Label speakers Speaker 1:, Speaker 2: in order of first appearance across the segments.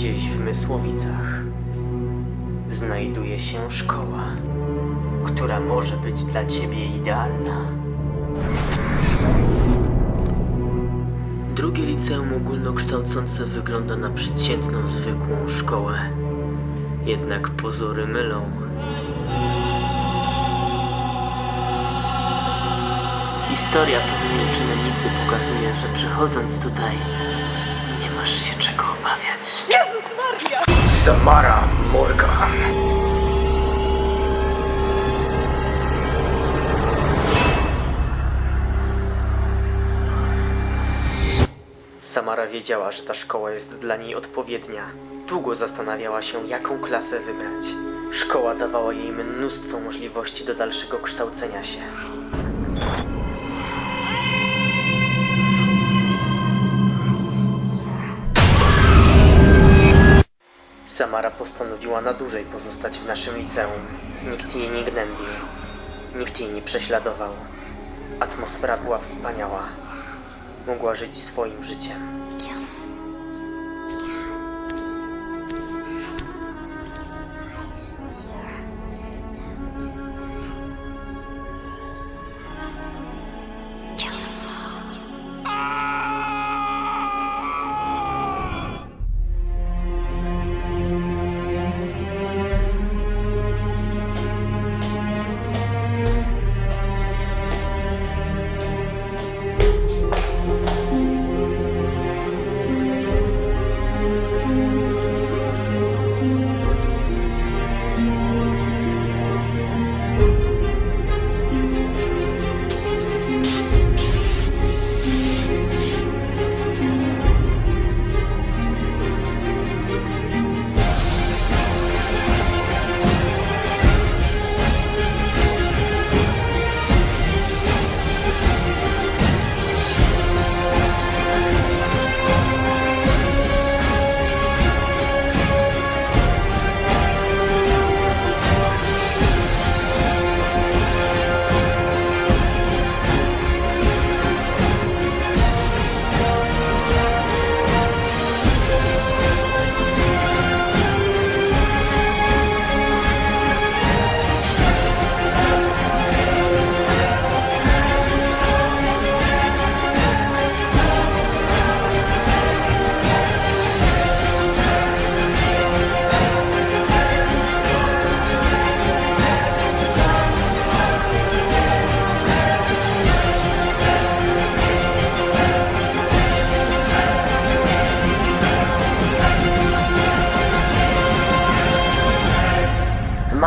Speaker 1: Gdzieś w Mysłowicach znajduje się szkoła, która może być dla ciebie idealna. Drugie liceum ogólnokształcące wygląda na przeciętną, zwykłą szkołę. Jednak pozory mylą. Historia pewnej uczennicy pokazuje, że przychodząc tutaj, nie masz się czego obawiać.
Speaker 2: Jezus Maria!
Speaker 1: Samara Morgan. Samara wiedziała, że ta szkoła jest dla niej odpowiednia. Długo zastanawiała się, jaką klasę wybrać. Szkoła dawała jej mnóstwo możliwości do dalszego kształcenia się. Samara postanowiła na dłużej pozostać w naszym liceum. Nikt jej nie gnębił, nikt jej nie prześladował. Atmosfera była wspaniała. Mogła żyć swoim życiem.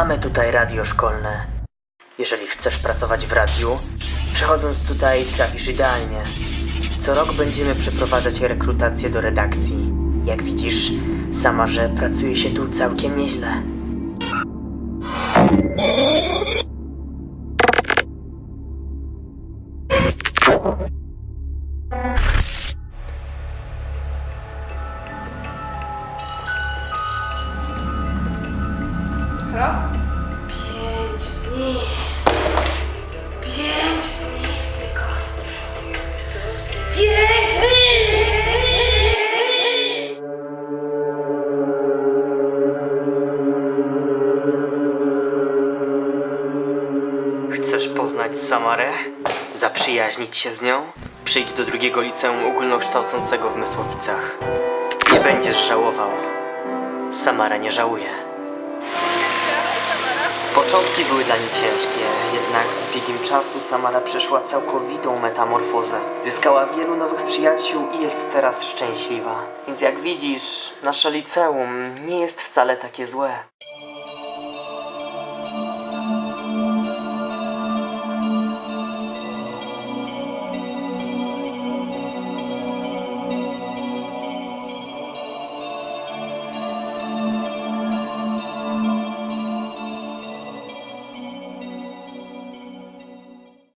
Speaker 1: Mamy tutaj radio szkolne. Jeżeli chcesz pracować w radiu, przychodząc tutaj trafisz idealnie. Co rok będziemy przeprowadzać rekrutację do redakcji. Jak widzisz, sama, że pracuje się tu całkiem nieźle.
Speaker 2: Pięć dni. Pięć dni w tygodniu. Pięć dni!
Speaker 1: Chcesz poznać Samarę? Zaprzyjaźnić się z nią? Przyjdź do drugiego liceum ogólnokształcącego w Mysłowicach. Nie będziesz żałował. Samara nie żałuje. Początki były dla niej ciężkie, jednak z biegiem czasu Samara przeszła całkowitą metamorfozę. Zyskała wielu nowych przyjaciół i jest teraz szczęśliwa. Więc jak widzisz, nasze liceum nie jest wcale takie złe.